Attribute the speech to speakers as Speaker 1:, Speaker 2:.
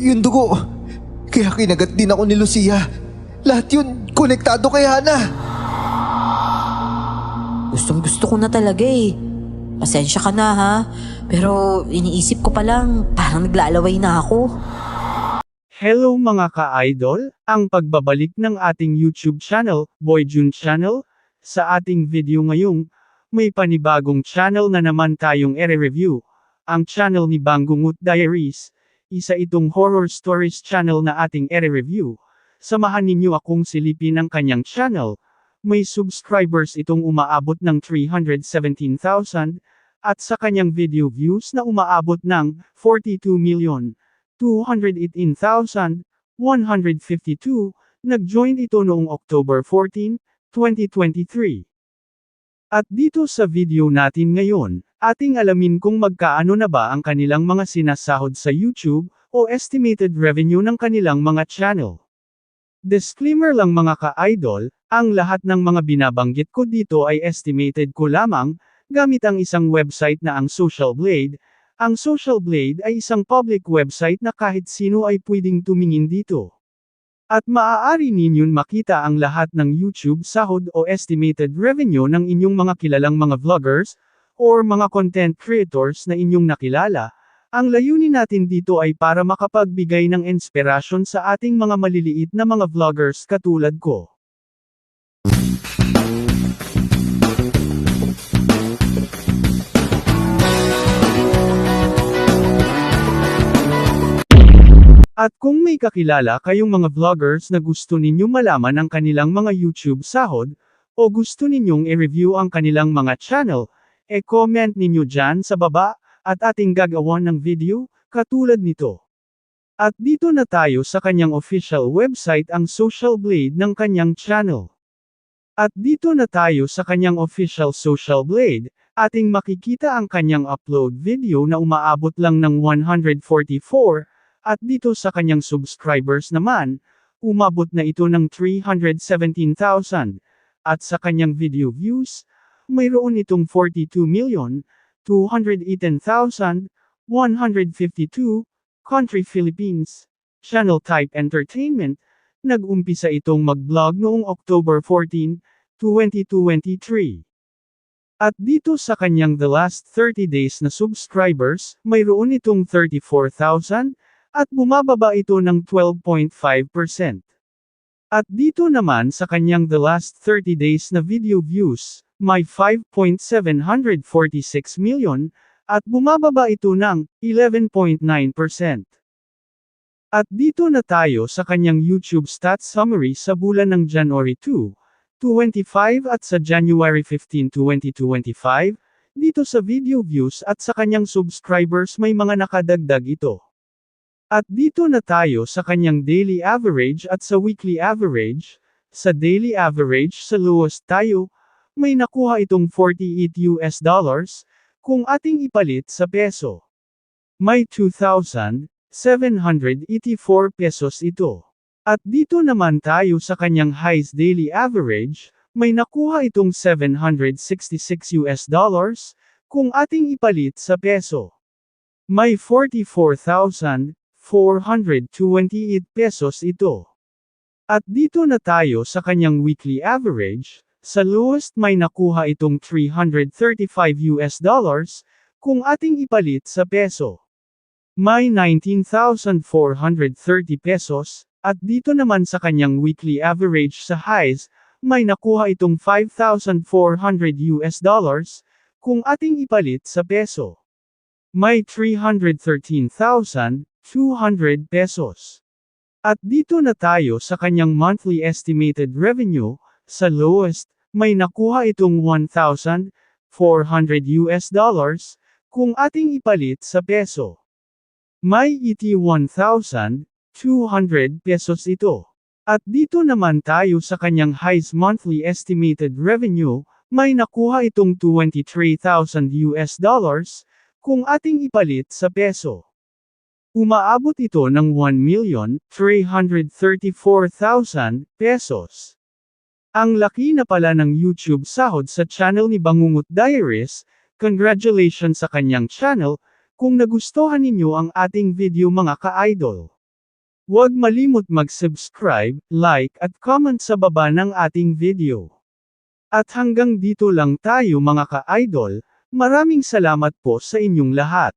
Speaker 1: yung dugo. Kaya kinagat din ako ni Lucia. Lahat yun, konektado kay Hana.
Speaker 2: Gustong gusto ko na talaga eh. Pasensya ka na ha. Pero iniisip ko pa lang, parang naglalaway na ako.
Speaker 3: Hello mga ka-idol, ang pagbabalik ng ating YouTube channel, Boy June Channel. Sa ating video ngayong, may panibagong channel na naman tayong ere-review. Ang channel ni Bangungut Diaries, isa itong horror stories channel na ating ere-review. Samahan ninyo akong silipin ang kanyang channel. May subscribers itong umaabot ng 317,000, at sa kanyang video views na umaabot ng 42 million. 218,152, nag-join ito noong October 14, 2023. At dito sa video natin ngayon, ating alamin kung magkaano na ba ang kanilang mga sinasahod sa YouTube, o estimated revenue ng kanilang mga channel. Disclaimer lang mga ka-idol, ang lahat ng mga binabanggit ko dito ay estimated ko lamang, gamit ang isang website na ang Social Blade, ang Social Blade ay isang public website na kahit sino ay pwedeng tumingin dito. At maaari ninyong makita ang lahat ng YouTube sahod o estimated revenue ng inyong mga kilalang mga vloggers, or mga content creators na inyong nakilala. Ang layunin natin dito ay para makapagbigay ng inspirasyon sa ating mga maliliit na mga vloggers katulad ko. At kung may kakilala kayong mga vloggers na gusto ninyong malaman ang kanilang mga YouTube sahod, o gusto ninyong i-review ang kanilang mga channel, e-comment ninyo dyan sa baba, at ating gagawa ng video, katulad nito. At dito na tayo sa kanyang official website ang Social Blade ng kanyang channel. At dito na tayo sa kanyang official Social Blade, ating makikita ang kanyang upload video na umaabot lang ng 144, at dito sa kanyang subscribers naman, umabot na ito ng 317,000. At sa kanyang video views, mayroon itong 42,218,152, Country Philippines, Channel Type Entertainment, nag-umpisa itong mag-vlog noong October 14, 2023. At dito sa kanyang the last 30 days na subscribers, mayroon itong 34,000, at bumababa ito ng 12.5%. At dito naman sa kanyang the last 30 days na video views, may 5.746 million, at bumababa ito ng 11.9%. At dito na tayo sa kanyang YouTube stats summary sa bulan ng January 2, 25 at sa January 15, 2025, dito sa video views at sa kanyang subscribers may mga nakadagdag ito. At dito na tayo sa kanyang daily average at sa weekly average. Sa daily average sa lowest tayo, may nakuha itong 48 US dollars, kung ating ipalit sa peso. May 2,784 pesos ito. At dito naman tayo sa kanyang highest daily average, may nakuha itong 766 US dollars, kung ating ipalit sa peso. May 44,000 428 pesos ito. At dito na tayo sa kanyang weekly average, sa lowest may nakuha itong 335 US dollars, kung ating ipalit sa peso. May 19,430 pesos, at dito naman sa kanyang weekly average sa highs, may nakuha itong 5,400 US dollars, kung ating ipalit sa peso. May 313,000, 200 pesos. At dito na tayo sa kanyang monthly estimated revenue, sa lowest, may nakuha itong 1,400 US dollars, kung ating ipalit sa peso. May iti 1,200 pesos ito. At dito naman tayo sa kanyang highest monthly estimated revenue, may nakuha itong 23,000 US dollars, kung ating ipalit sa peso. Umaabot ito ng 1,334,000 pesos. Ang laki na pala ng YouTube sahod sa channel ni Bangungut Diaries, congratulations sa kanyang channel, kung nagustuhan ninyo ang ating video mga ka-idol. Huwag malimot mag-subscribe, like at comment sa baba ng ating video. At hanggang dito lang tayo mga ka-idol, maraming salamat po sa inyong lahat.